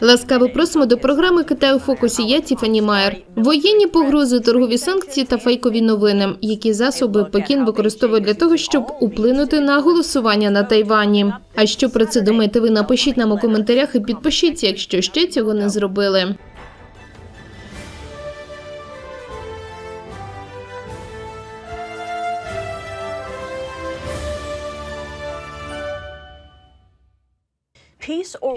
Ласкаво просимо до програми Китай у фокусі. Я Тіфані Майер. Воєнні погрози, торгові санкції та фейкові новини, які засоби Пекін використовує для того, щоб уплинути на голосування на Тайвані. А що про це думаєте? Ви напишіть нам у коментарях і підпишіться, якщо ще цього не зробили.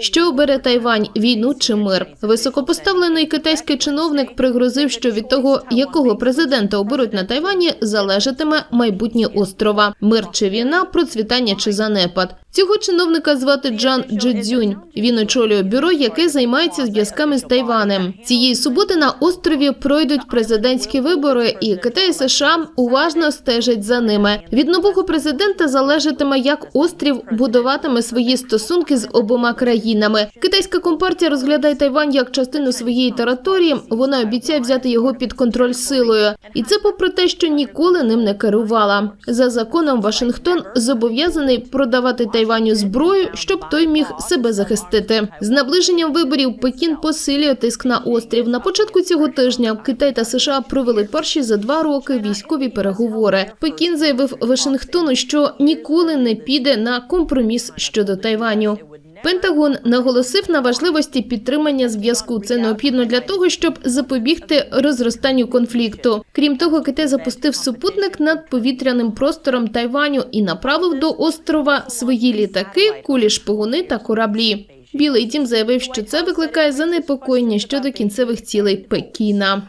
Що обере Тайвань війну чи мир? Високопоставлений китайський чиновник пригрозив, що від того, якого президента оберуть на Тайвані, залежатиме майбутнє острова, мир чи війна, процвітання чи занепад. Цього чиновника звати Джан Джидзюнь. Він очолює бюро, яке займається зв'язками з Тайванем. Цієї суботи на острові пройдуть президентські вибори, і Китай і США уважно стежать за ними. Від нового президента залежатиме, як острів будуватиме свої стосунки з обома країнами. Китайська компартія розглядає Тайвань як частину своєї території. Вона обіцяє взяти його під контроль силою, і це попри те, що ніколи ним не керувала. За законом Вашингтон зобов'язаний продавати Тайваню зброю, щоб той міг себе захистити. З наближенням виборів Пекін посилює тиск на острів. На початку цього тижня Китай та США провели перші за два роки військові переговори. Пекін заявив Вашингтону, що ніколи не піде на компроміс щодо Тайваню. Пентагон наголосив на важливості підтримання зв'язку. Це необхідно для того, щоб запобігти розростанню конфлікту. Крім того, Китай запустив супутник над повітряним простором Тайваню і направив до острова свої літаки, кулі шпигуни та кораблі. Білий дім заявив, що це викликає занепокоєння щодо кінцевих цілей Пекіна.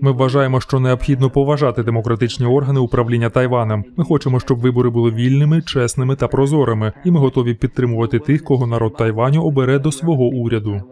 Ми вважаємо, що необхідно поважати демократичні органи управління Тайванем. Ми хочемо, щоб вибори були вільними, чесними та прозорими, і ми готові підтримувати тих, кого народ Тайваню обере до свого уряду.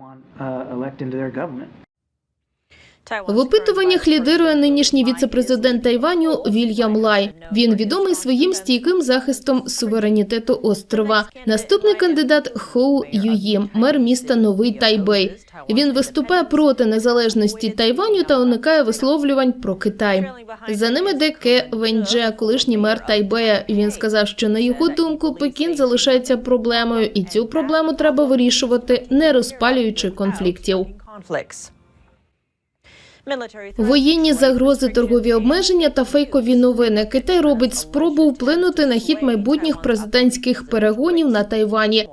В опитуваннях лідирує нинішній віцепрезидент Тайваню Вільям Лай. Він відомий своїм стійким захистом суверенітету острова. Наступний кандидат Хоу Юї, мер міста Новий Тайбей. Він виступає проти незалежності Тайваню та уникає висловлювань про Китай. За ними йде Ке Веньдже, колишній мер Тайбея. Він сказав, що на його думку Пекін залишається проблемою, і цю проблему треба вирішувати, не розпалюючи конфліктів. Воєнні загрози, торгові обмеження та фейкові новини. Китай робить спробу вплинути на хід майбутніх президентських перегонів на Тайвані.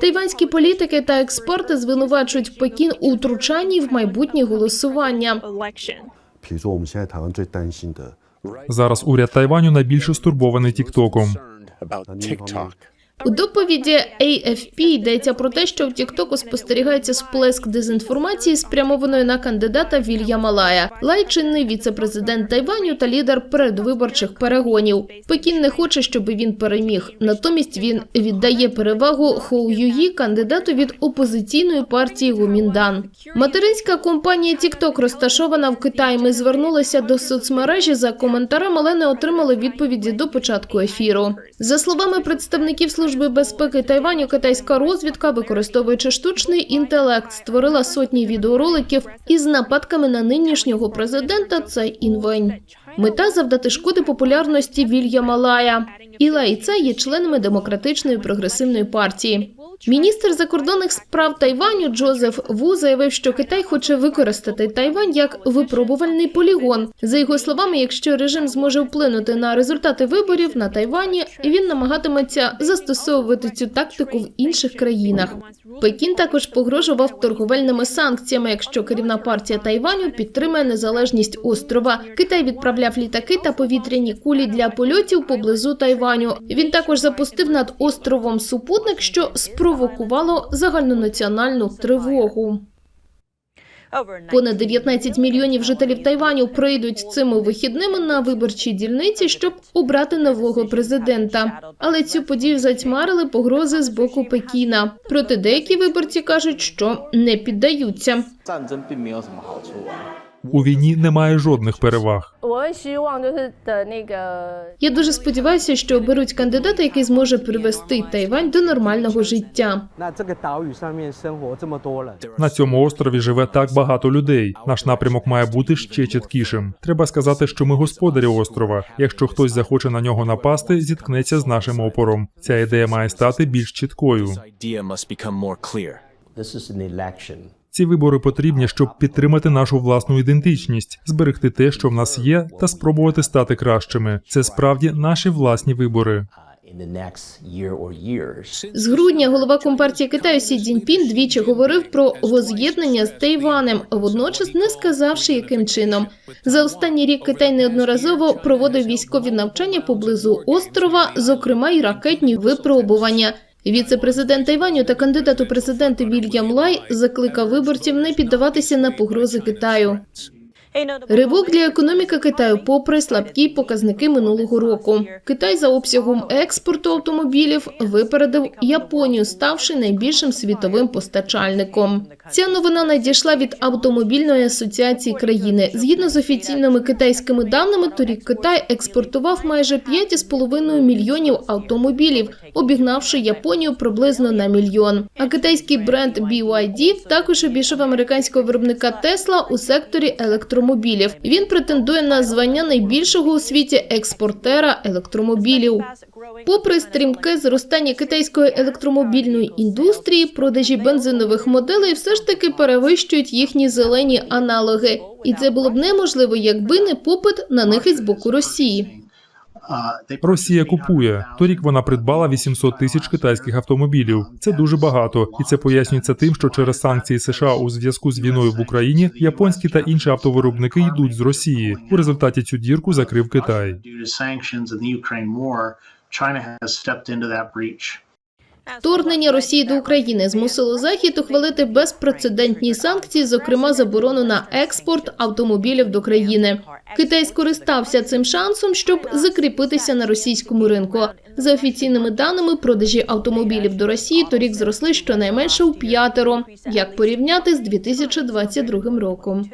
Тайванські політики та експерти звинувачують Пекін у втручанні в майбутнє голосування. Зараз уряд Тайваню найбільше стурбований Тіктоком. У доповіді AFP йдеться про те, що в Тіктоку спостерігається сплеск дезінформації, спрямованої на кандидата Вільяма Лая. Лай чинний віце-президент Тайваню та лідер передвиборчих перегонів. Пекін не хоче, щоб він переміг. Натомість він віддає перевагу Хоу Юї, кандидату від опозиційної партії Гуміндан. Материнська компанія TikTok розташована в Китаї. Ми звернулися до соцмережі за коментарем, але не отримали відповіді до початку ефіру. За словами представників служби безпеки Тайваню, китайська розвідка, використовуючи штучний інтелект, створила сотні відеороликів із нападками на нинішнього президента Цай Інвень. Мета завдати шкоди популярності Вільяма Лая. Іла і це є членами демократичної прогресивної партії. Міністр закордонних справ Тайваню Джозеф Ву заявив, що Китай хоче використати Тайвань як випробувальний полігон. За його словами, якщо режим зможе вплинути на результати виборів на Тайвані, він намагатиметься застосовувати цю тактику в інших країнах. Пекін також погрожував торговельними санкціями, якщо керівна партія Тайваню підтримає незалежність острова. Китай відправляв літаки та повітряні кулі для польотів поблизу Тайваню. Він також запустив над островом супутник, що спровокувало загальнонаціональну тривогу. Понад 19 мільйонів жителів Тайваню прийдуть цими вихідними на виборчі дільниці, щоб обрати нового президента. Але цю подію затьмарили погрози з боку Пекіна. Проте деякі виборці кажуть, що не піддаються. У війні немає жодних переваг. Я дуже сподіваюся, що оберуть кандидата, який зможе привести Тайвань до нормального життя. На цьому острові живе так багато людей. Наш напрямок має бути ще чіткішим. Треба сказати, що ми господарі острова. Якщо хтось захоче на нього напасти, зіткнеться з нашим опором. Ця ідея має стати більш чіткою. Ці вибори потрібні, щоб підтримати нашу власну ідентичність, зберегти те, що в нас є, та спробувати стати кращими. Це справді наші власні вибори. З грудня голова компартії Китаю Сі Цзіньпін двічі говорив про воз'єднання з Тайванем, водночас не сказавши, яким чином. За останній рік Китай неодноразово проводив військові навчання поблизу острова, зокрема й ракетні випробування. Віце-президент Тайваню та кандидат у президенти Вільям Лай закликав виборців не піддаватися на погрози Китаю. Ривок для економіки Китаю, попри слабкі показники минулого року. Китай за обсягом експорту автомобілів випередив Японію, ставши найбільшим світовим постачальником. Ця новина надійшла від автомобільної асоціації країни. Згідно з офіційними китайськими даними, торік Китай експортував майже 5,5 мільйонів автомобілів, обігнавши Японію приблизно на мільйон. А китайський бренд BYD також обійшов американського виробника Tesla у секторі електромобілів. Він претендує на звання найбільшого у світі експортера електромобілів. Попри стрімке зростання китайської електромобільної індустрії, продажі бензинових моделей все ж таки перевищують їхні зелені аналоги, і це було б неможливо, якби не попит на них із боку Росії. Росія купує. Торік вона придбала 800 тисяч китайських автомобілів. Це дуже багато, і це пояснюється тим, що через санкції США у зв'язку з війною в Україні японські та інші автовиробники йдуть з Росії. У результаті цю дірку закрив Китай. Вторгнення Росії до України змусило Захід ухвалити безпрецедентні санкції, зокрема заборону на експорт автомобілів до країни. Китай скористався цим шансом, щоб закріпитися на російському ринку. За офіційними даними, продажі автомобілів до Росії торік зросли щонайменше у п'ятеро. Як порівняти з 2022 роком?